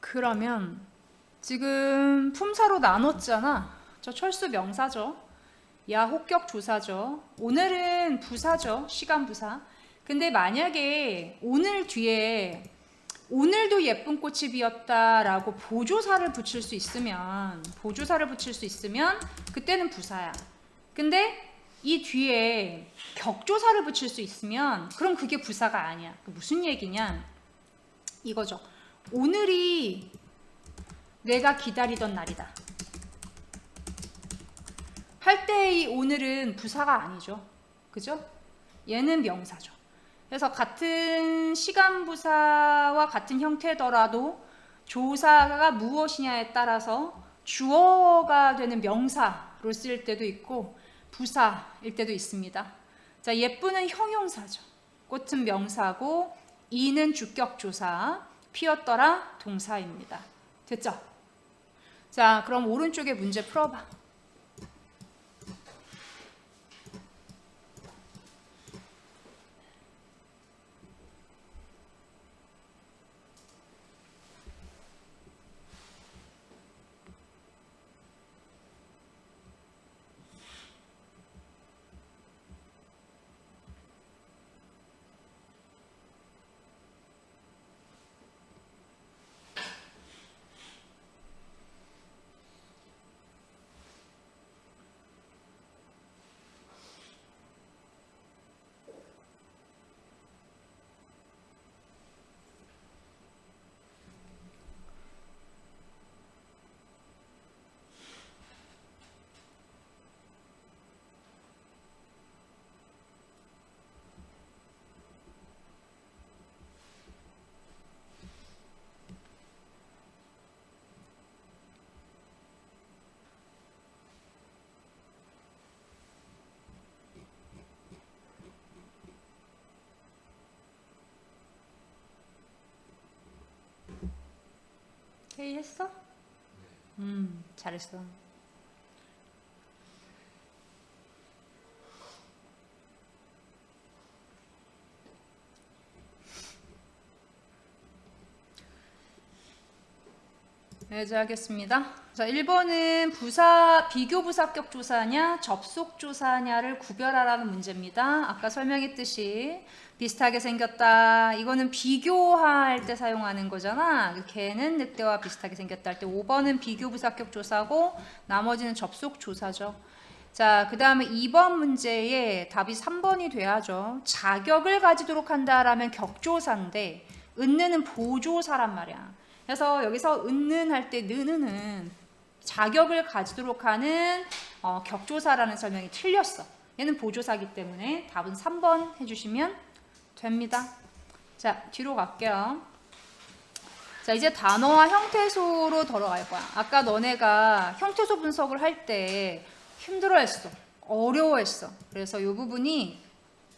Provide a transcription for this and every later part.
그러면 지금 품사로 나눴잖아. 저 철수 명사죠. 야 혹격 조사죠. 오늘은 부사죠. 시간 부사. 근데 만약에 오늘 뒤에 오늘도 예쁜 꽃이 피었다라고 보조사를 붙일 수 있으면 보조사를 붙일 수 있으면 그때는 부사야. 근데 이 뒤에 격조사를 붙일 수 있으면 그럼 그게 부사가 아니야. 그 무슨 얘기냐? 이거죠. 오늘이 내가 기다리던 날이다. 할 때의 오늘은 부사가 아니죠. 그죠? 얘는 명사죠. 그래서 같은 시간 부사와 같은 형태더라도 조사가 무엇이냐에 따라서 주어가 되는 명사로 쓸 때도 있고 부사일 때도 있습니다. 자, 예쁘는 형용사죠. 꽃은 명사고 이는 주격 조사, 피었더라 동사입니다. 됐죠? 자, 그럼 오른쪽에 문제 풀어봐. 회의 했어? 음, 잘했어. 네, 이제 하겠습니다. 자, 1번은 부사, 비교 부사격 조사냐, 접속 조사냐를 구별하라는 문제입니다. 아까 설명했듯이 비슷하게 생겼다. 이거는 비교할 때 사용하는 거잖아. 걔는 늑대와 비슷하게 생겼다 할 때 5번은 비교 부사격 조사고 나머지는 접속 조사죠. 자, 그 다음에 2번 문제에 답이 3번이 돼야죠. 자격을 가지도록 한다라면 격조사인데, 은느는 보조사란 말이야. 그래서 여기서 은는 할 때 느는은 자격을 가지도록 하는 어, 격조사라는 설명이 틀렸어. 얘는 보조사기 때문에 답은 3번 해주시면 됩니다. 자, 뒤로 갈게요. 자, 이제 단어와 형태소로 돌아갈 거야. 아까 너네가 형태소 분석을 할 때 힘들어 했어. 어려워 했어. 그래서 이 부분이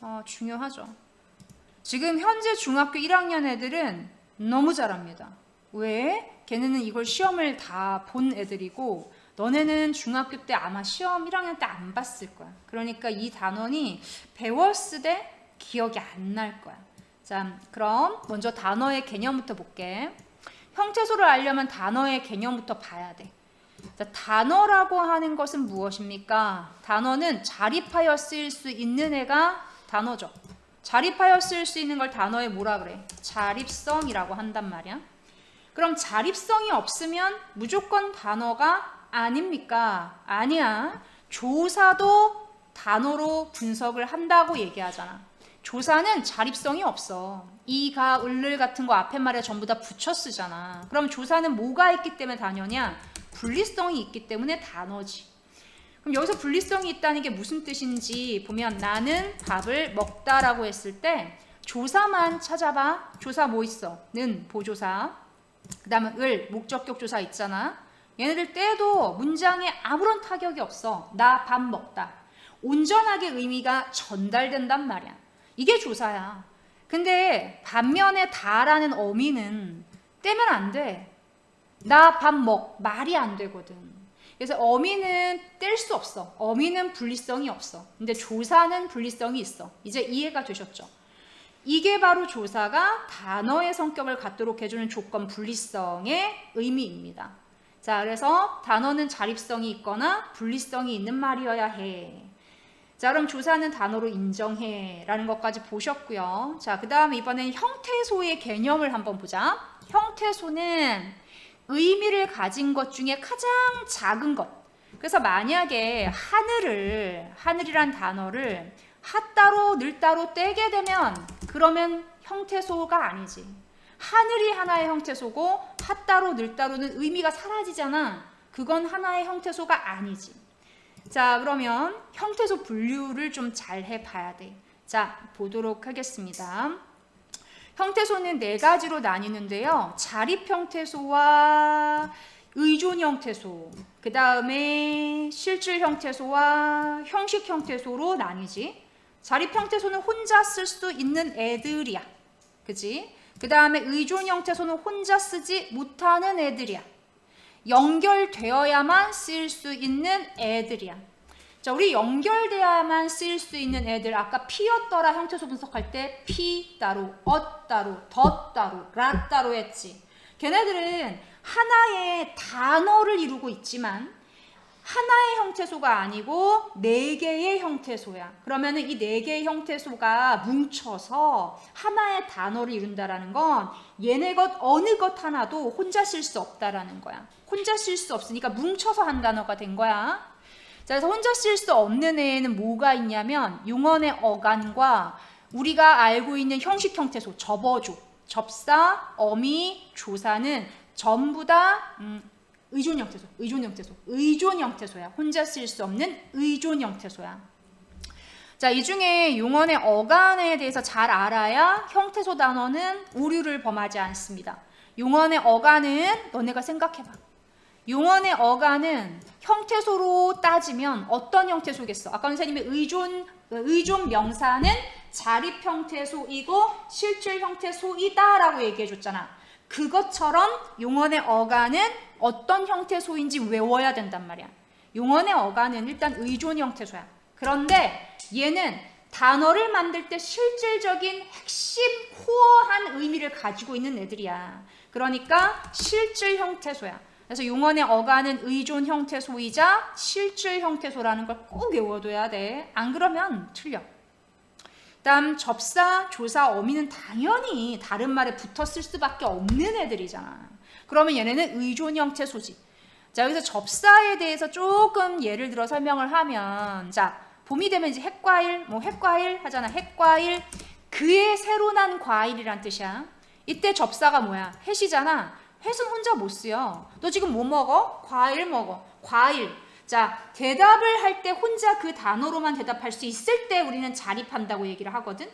어, 중요하죠. 지금 현재 중학교 1학년 애들은 너무 잘합니다. 왜? 걔네는 이걸 시험을 다 본 애들이고 너네는 중학교 때 아마 시험 1학년 때 안 봤을 거야. 그러니까 이 단원이 배웠을 때 기억이 안 날 거야. 자, 그럼 먼저 단어의 개념부터 볼게. 형태소를 알려면 단어의 개념부터 봐야 돼. 자, 단어라고 하는 것은 무엇입니까? 단어는 자립하여 쓰일 수 있는 애가 단어죠. 자립하여 쓰일 수 있는 걸 단어에 뭐라 그래? 자립성이라고 한단 말이야. 그럼 자립성이 없으면 무조건 단어가 아닙니까? 아니야. 조사도 단어로 분석을 한다고 얘기하잖아. 조사는 자립성이 없어. 이가 을를 같은 거 앞에 말에 전부 다 붙여 쓰잖아. 그럼 조사는 뭐가 있기 때문에 단어냐? 분리성이 있기 때문에 단어지. 그럼 여기서 분리성이 있다는 게 무슨 뜻인지 보면 나는 밥을 먹다라고 했을 때 조사만 찾아봐. 조사 뭐 있어? 는 보조사. 그 다음에 을 목적격 조사 있잖아. 얘네들 때도 문장에 아무런 타격이 없어. 나 밥 먹다. 온전하게 의미가 전달된단 말이야. 이게 조사야. 근데 반면에 다라는 어미는 떼면 안 돼. 나 밥 먹. 말이 안 되거든. 그래서 어미는 뗄 수 없어. 어미는 분리성이 없어. 근데 조사는 분리성이 있어. 이제 이해가 되셨죠? 이게 바로 조사가 단어의 성격을 갖도록 해주는 조건 분리성의 의미입니다. 자, 그래서 단어는 자립성이 있거나 분리성이 있는 말이어야 해. 자, 그럼 조사는 단어로 인정해. 라는 것까지 보셨고요. 자, 그 다음에 이번엔 형태소의 개념을 한번 보자. 형태소는 의미를 가진 것 중에 가장 작은 것. 그래서 만약에 하늘을, 하늘이란 단어를 핫따로 늘따로 떼게 되면 그러면 형태소가 아니지. 하늘이 하나의 형태소고 핫따로 늘따로는 의미가 사라지잖아. 그건 하나의 형태소가 아니지. 자, 그러면 형태소 분류를 좀 잘 해봐야 돼. 자, 보도록 하겠습니다. 형태소는 네 가지로 나뉘는데요. 자립 형태소와 의존 형태소, 그 다음에 실질 형태소와 형식 형태소로 나뉘지. 자립 형태소는 혼자 쓸 수 있는 애들이야. 그지? 그 다음에 의존 형태소는 혼자 쓰지 못하는 애들이야. 연결되어야만 쓰일 수 있는 애들이야. 자, 우리 연결되어야만 쓰일 수 있는 애들 아까 피었더라 형태소 분석할 때 피 따로, 엇 따로, 덧 따로, 라 따로 했지. 걔네들은 하나의 단어를 이루고 있지만 형태소가 아니고 네 개의 형태소야. 그러면은 이 네 개의 형태소가 뭉쳐서 하나의 단어를 이룬다라는 건 얘네 것 어느 것 하나도 혼자 쓸 수 없다라는 거야. 혼자 쓸 수 없으니까 뭉쳐서 한 단어가 된 거야. 자, 그래서 혼자 쓸 수 없는 애에는 뭐가 있냐면 용언의 어간과 우리가 알고 있는 형식 형태소 접어줘, 접사, 어미, 조사는 전부 다 음, 의존 형 태소, 의존 형 태소, 의존 형 태소야. 혼자 쓸 수 없는 의존 형 태소야. 자, 이 중에 용언의 어간에 대해서 잘 알아야 형태소 단어는 오류를 범하지 않습니다. 용언의 어간은 너네가 생각해봐. 용언의 어간은 형태소로 따지면 어떤 형태소겠어? 아까 선생님이 의존 의존 명사는 자립 형태소이고 실질 형태소이다라고 얘기해 줬잖아. 그것처럼 용언의 어간은 어떤 형태소인지 외워야 된단 말이야. 용언의 어간은 일단 의존 형태소야. 그런데 얘는 단어를 만들 때 실질적인 핵심 코어한 의미를 가지고 있는 애들이야. 그러니까 실질 형태소야. 그래서 용언의 어간은 의존 형태소이자 실질 형태소라는 걸 꼭 외워둬야 돼. 안 그러면 틀려. 다음 접사, 조사, 어미는 당연히 다른 말에 붙었을 수밖에 없는 애들이잖아. 그러면 얘네는 의존 형태 소지. 자, 여기서 접사에 대해서 조금 예를 들어 설명을 하면 자, 봄이 되면 이제 핵과일, 뭐 핵과일 하잖아. 핵과일. 그의 새로 난 과일이란 뜻이야. 이때 접사가 뭐야? 햇이잖아. 햇은 혼자 못 쓰여. 너 지금 뭐 먹어? 과일 먹어. 과일. 자, 대답을 할 때 혼자 그 단어로만 대답할 수 있을 때 우리는 자립한다고 얘기를 하거든.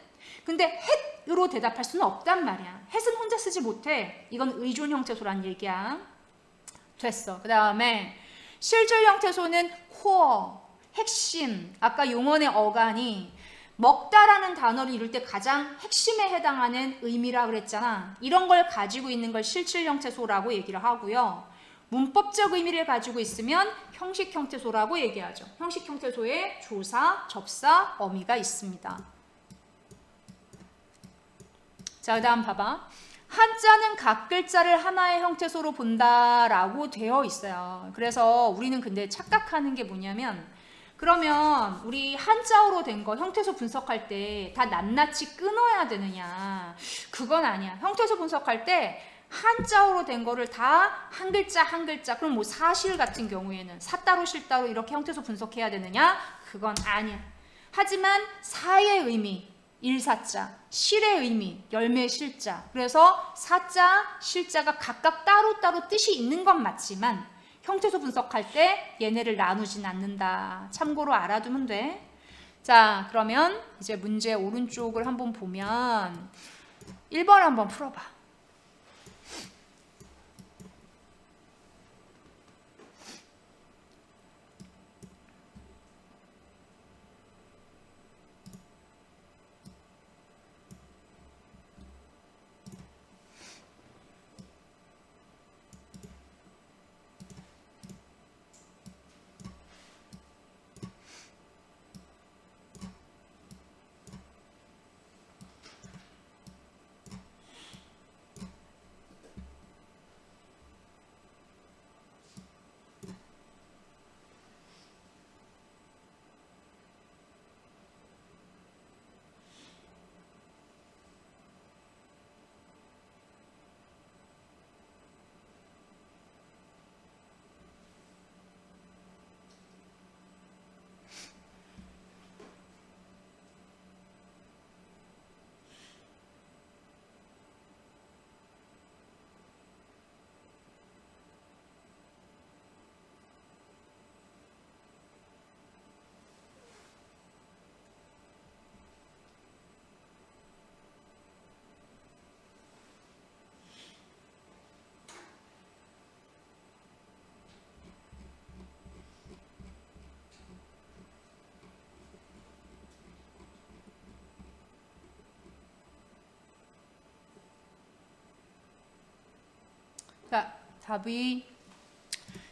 근데 햇으로 대답할 수는 없단 말이야. 햇은 혼자 쓰지 못해. 이건 의존 형태소란 얘기야. 됐어. 그 다음에 실질 형태소는 코어, 핵심. 아까 용언의 어간이 먹다라는 단어를 이룰 때 가장 핵심에 해당하는 의미라 그랬잖아. 이런 걸 가지고 있는 걸 실질 형태소라고 얘기를 하고요. 문법적 의미를 가지고 있으면 형식 형태소라고 얘기하죠. 형식 형태소에 조사, 접사, 어미가 있습니다. 자, 그 다음 봐봐. 한자는 각 글자를 하나의 형태소로 본다라고 되어 있어요. 그래서 우리는 근데 착각하는 게 뭐냐면 그러면 우리 한자어로 된 거 형태소 분석할 때 다 낱낱이 끊어야 되느냐? 그건 아니야. 형태소 분석할 때 한자어로 된 거를 다 한 글자 한 글자 그럼 뭐 사실 같은 경우에는 사따로 실따로 이렇게 형태소 분석해야 되느냐? 그건 아니야. 하지만 사의 의미 일사자, 실의 의미, 열매 실자. 그래서 사자, 실자가 각각 따로따로 뜻이 있는 건 맞지만 형태소 분석할 때 얘네를 나누진 않는다. 참고로 알아두면 돼. 자, 그러면 이제 문제 오른쪽을 한번 보면 1번 한번 풀어봐. 자, 답이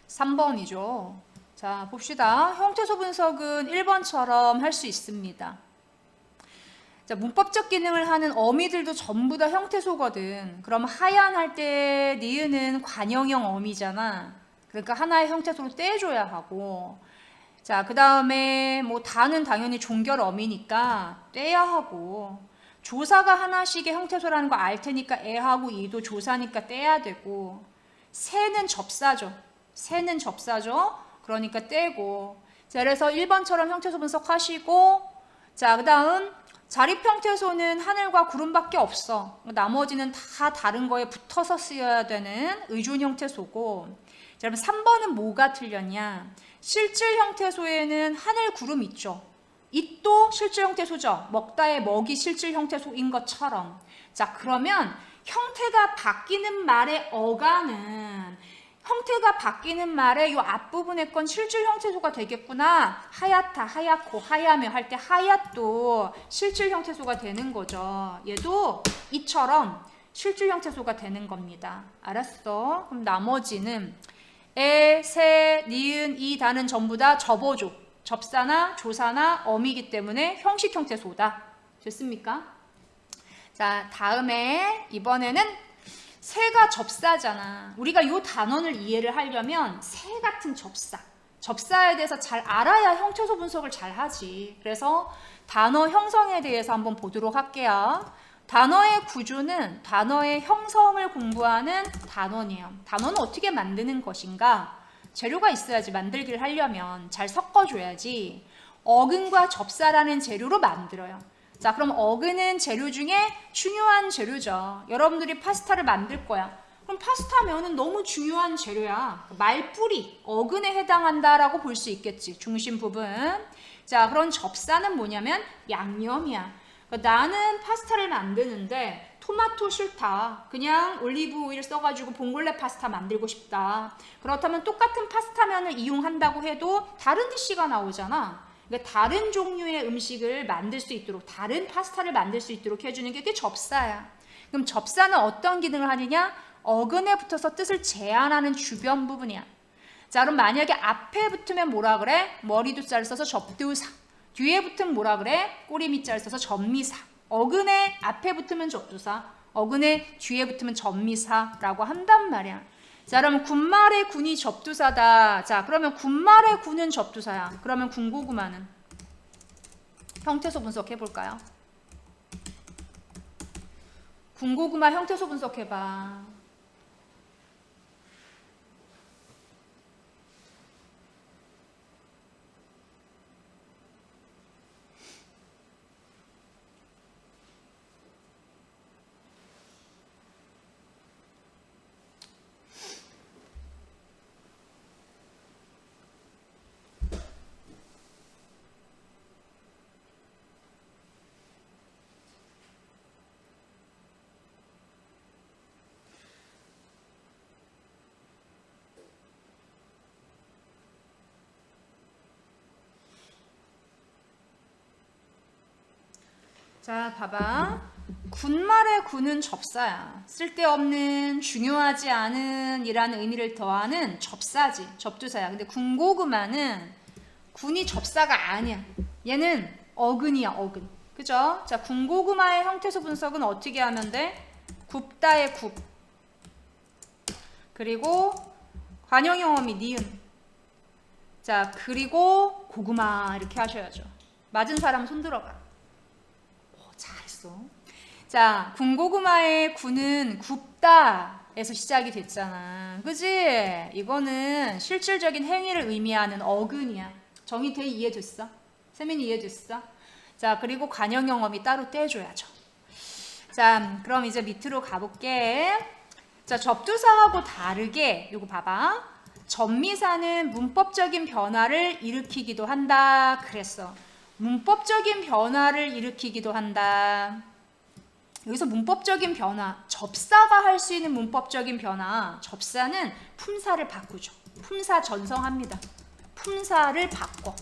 3번이죠. 자, 봅시다. 형태소 분석은 1번처럼 할 수 있습니다. 자, 문법적 기능을 하는 어미들도 전부 다 형태소거든. 그럼 하얀 할 때 니은은 관형형 어미잖아. 그러니까 하나의 형태소로 떼줘야 하고. 자, 그 다음에 뭐 다는 당연히 종결 어미니까 떼야 하고. 조사가 하나씩의 형태소라는 거 알 테니까 애하고 이도 조사니까 떼야 되고. 새는 접사죠. 새는 접사죠. 그러니까 떼고. 자, 그래서 1번처럼 형태소 분석하시고. 자, 그 다음 자립 형태소는 하늘과 구름밖에 없어. 나머지는 다 다른 거에 붙어서 쓰여야 되는 의존 형태소고. 자, 그럼 3번은 뭐가 틀렸냐? 실질 형태소에는 하늘 구름 있죠. 이도 실질 형태 소죠. 먹다의 먹이 실질 형태 소인 것처럼. 자, 그러면 형태가 바뀌는 말의 어가는 형태가 바뀌는 말의 이 앞부분의 건 실질 형태소가 되겠구나. 하얗다, 하얗고, 하야며 할 때 하얗도 실질 형태소가 되는 거죠. 얘도 이처럼 실질 형태소가 되는 겁니다. 알았어? 그럼 나머지는 에, 세, 니은, 이, 다는 전부 다 접어줘. 접사나 조사나 어미기 때문에 형식 형태소다. 됐습니까? 자, 다음에 이번에는 새가 접사잖아. 우리가 이 단원을 이해를 하려면 새 같은 접사. 접사에 대해서 잘 알아야 형태소 분석을 잘 하지. 그래서 단어 형성에 대해서 한번 보도록 할게요. 단어의 구조는 단어의 형성을 공부하는 단원이에요. 단어는 어떻게 만드는 것인가? 재료가 있어야지 만들기를 하려면 잘 섞어줘야지. 어근과 접사라는 재료로 만들어요. 자, 그럼 어근은 재료 중에 중요한 재료죠. 여러분들이 파스타를 만들 거야. 그럼 파스타면은 너무 중요한 재료야. 말뿌리, 어근에 해당한다라고 볼 수 있겠지. 중심 부분. 자, 그런 접사는 뭐냐면 양념이야. 그러니까 나는 파스타를 만드는데 토마토 싫다. 그냥 올리브 오일 써가지고 봉골레 파스타 만들고 싶다. 그렇다면 똑같은 파스타면을 이용한다고 해도 다른 디시가 나오잖아. 그러니까 다른 종류의 음식을 만들 수 있도록 다른 파스타를 만들 수 있도록 해주는 게 그게 접사야. 그럼 접사는 어떤 기능을 하느냐? 어근에 붙어서 뜻을 제한하는 주변 부분이야. 자, 그럼 만약에 앞에 붙으면 뭐라 그래? 잘 써서 접두사. 뒤에 붙으면 뭐라 그래? 꼬리 밑자를 써서 전미사. 어근에 앞에 붙으면 접두사. 어근에 뒤에 붙으면 전미사라고 한단 말이야. 자, 그러면 군말의 군이 접두사다. 자, 그러면 군말의 군은 접두사야. 그러면 군고구마는 형태소 분석해 볼까요? 군고구마 형태소 분석해 봐. 자, 봐봐. 군말의 군은 접사야. 쓸데없는, 중요하지 않은 이라는 의미를 더하는 접사지. 접두사야. 근데 군고구마는 군이 접사가 아니야. 얘는 어근이야, 어근. 그죠? 자, 군고구마의 형태소 분석은 어떻게 하면 돼? 굽다의 굽. 그리고 관형영어미 니은. 자, 그리고 고구마 이렇게 하셔야죠. 맞은 사람 손 들어가. 잘했어. 자, 군고구마의 군은 굽다에서 시작이 됐잖아. 그지? 이거는 실질적인 행위를 의미하는 어근이야. 정의돼 이해됐어? 세민이 이해됐어? 자, 그리고 관형영어미 따로 떼줘야죠. 자, 그럼 이제 밑으로 가볼게. 자, 접두사하고 다르게 이거 봐봐. 전미사는 문법적인 변화를 일으키기도 한다. 그랬어. 문법적인 변화를 일으키기도 한다. 여기서 문법적인 변화, 접사가 할 수 있는 문법적인 변화, 접사는 품사를 바꾸죠. 품사 전성합니다. 품사를 바꿔.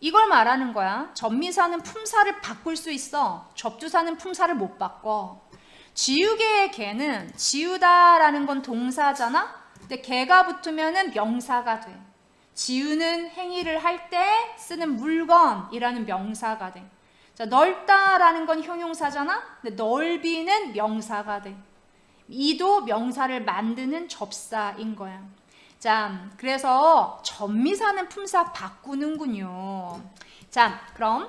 이걸 말하는 거야. 전미사는 품사를 바꿀 수 있어. 접두사는 품사를 못 바꿔. 지우개의 개는 지우다라는 건 동사잖아. 근데 개가 붙으면은 명사가 돼. 지우는 행위를 할 때 쓰는 물건이라는 명사가 돼. 자, 넓다라는 건 형용사잖아. 근데 넓이는 명사가 돼. 이도 명사를 만드는 접사인 거야. 자, 그래서 전미사는 품사 바꾸는군요. 자, 그럼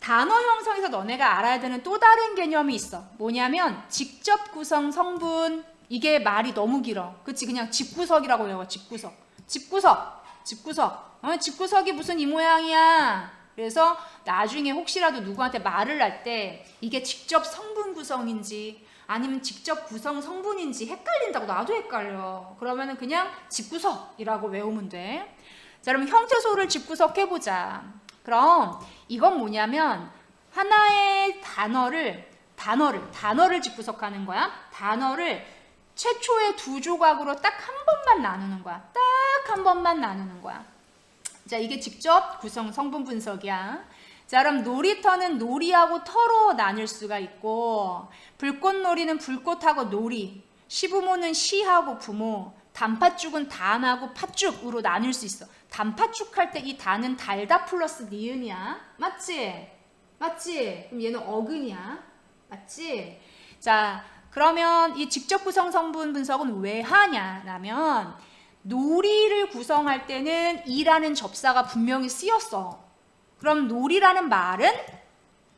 단어 형성에서 너네가 알아야 되는 또 다른 개념이 있어. 뭐냐면 직접 구성 성분. 이게 말이 너무 길어. 그치? 그냥 집구석이라고 외워. 집구석. 집구석. 집구석. 어, 집구석이 무슨 이 모양이야. 그래서 나중에 혹시라도 누구한테 말을 할 때 이게 직접 성분 구성인지 아니면 직접 구성 성분인지 헷갈린다고 나도 헷갈려. 그러면은 그냥 집구석이라고 외우면 돼. 자, 그럼 형태소를 집구석 해보자. 그럼 이건 뭐냐면 하나의 단어를 단어를 단어를 집구석하는 거야. 단어를 최초의 두 조각으로 딱 한 번만 나누는 거야. 딱 한 번만 나누는 거야. 자, 이게 직접 구성 성분 분석이야. 자, 그럼 놀이터는 놀이하고 터로 나눌 수가 있고, 불꽃놀이는 불꽃하고 놀이, 시부모는 시하고 부모, 단팥죽은 단하고 팥죽으로 나눌 수 있어. 단팥죽 할 때 이 단은 달다 플러스 니은이야. 맞지? 맞지? 그럼 얘는 어근이야. 맞지? 자, 그러면 이 직접 구성 성분 분석은 왜 하냐라면 놀이를 구성할 때는 이라는 접사가 분명히 쓰였어. 그럼 놀이라는 말은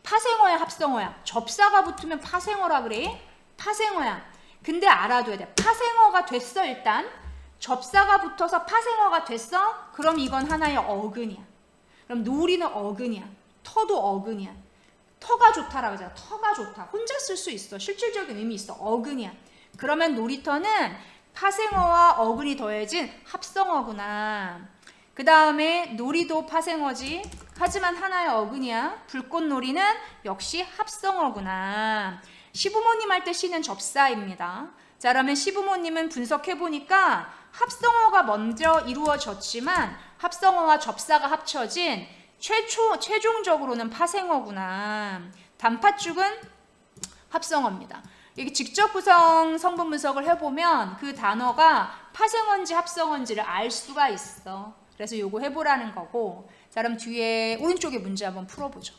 파생어야 합성어야. 접사가 붙으면 파생어라 그래. 파생어야. 근데 알아둬야 돼. 파생어가 됐어 일단. 접사가 붙어서 파생어가 됐어? 그럼 이건 하나의 어근이야. 그럼 놀이는 어근이야. 터도 어근이야. 터가 좋다라고 하잖아. 터가 좋다. 혼자 쓸 수 있어. 실질적인 의미 있어. 어근이야. 그러면 놀이터는 파생어와 어근이 더해진 합성어구나. 그 다음에 놀이도 파생어지. 하지만 하나의 어근이야. 불꽃놀이는 역시 합성어구나. 시부모님 할 때 시는 접사입니다. 자, 그러면 시부모님은 분석해보니까 합성어가 먼저 이루어졌지만 합성어와 접사가 합쳐진 최초, 최종적으로는 파생어구나. 단팥죽은 합성어입니다. 여기 직접 구성 성분 분석을 해보면 그 단어가 파생어인지 합성어인지를 알 수가 있어. 그래서 요거 해보라는 거고. 자, 그럼 뒤에 오른쪽에 문제 한번 풀어보죠.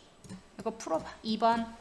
이거 풀어봐. 2번.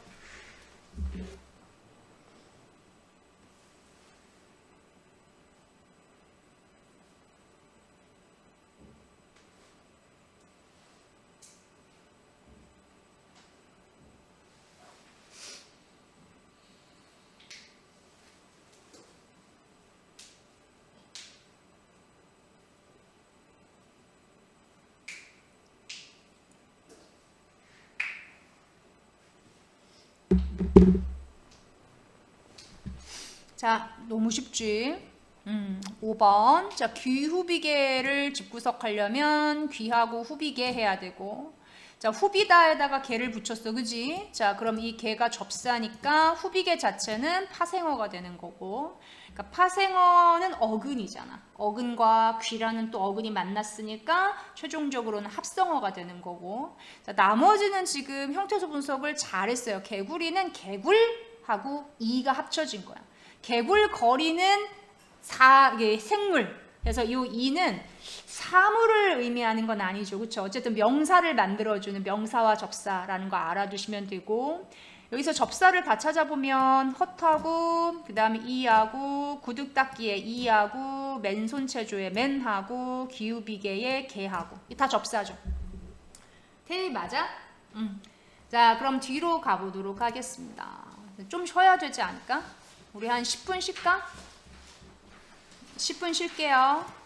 자, 너무 쉽지? 음, 5번. 자, 귀 후비계를 집구석하려면 귀하고 후비계 해야 되고. 자, 후비다에다가 개를 붙였어. 그지? 자, 그럼 이 개가 접사니까 후비계 자체는 파생어가 되는 거고. 그러니까 파생어는 어근이잖아. 어근과 귀라는 또 어근이 만났으니까 최종적으로는 합성어가 되는 거고. 자, 나머지는 지금 형태소 분석을 잘했어요. 개구리는 개굴하고 이가 합쳐진 거야. 개굴 거리는 사 생물. 그래서 이 이는 사물을 의미하는 건 아니죠. 그렇죠? 어쨌든 명사를 만들어 주는 명사와 접사라는 거 알아두시면 되고 여기서 접사를 다 찾아보면 헛하고 그 다음에 이하고 구둑 닦기의 이하고 맨손 체조의 맨하고 기우비계의 개하고 다 접사죠. 태희 맞아? 음. 자, 그럼 뒤로 가보도록 하겠습니다. 좀 쉬어야 되지 않을까? 우리 한 10분 쉴까? 10분 쉴게요.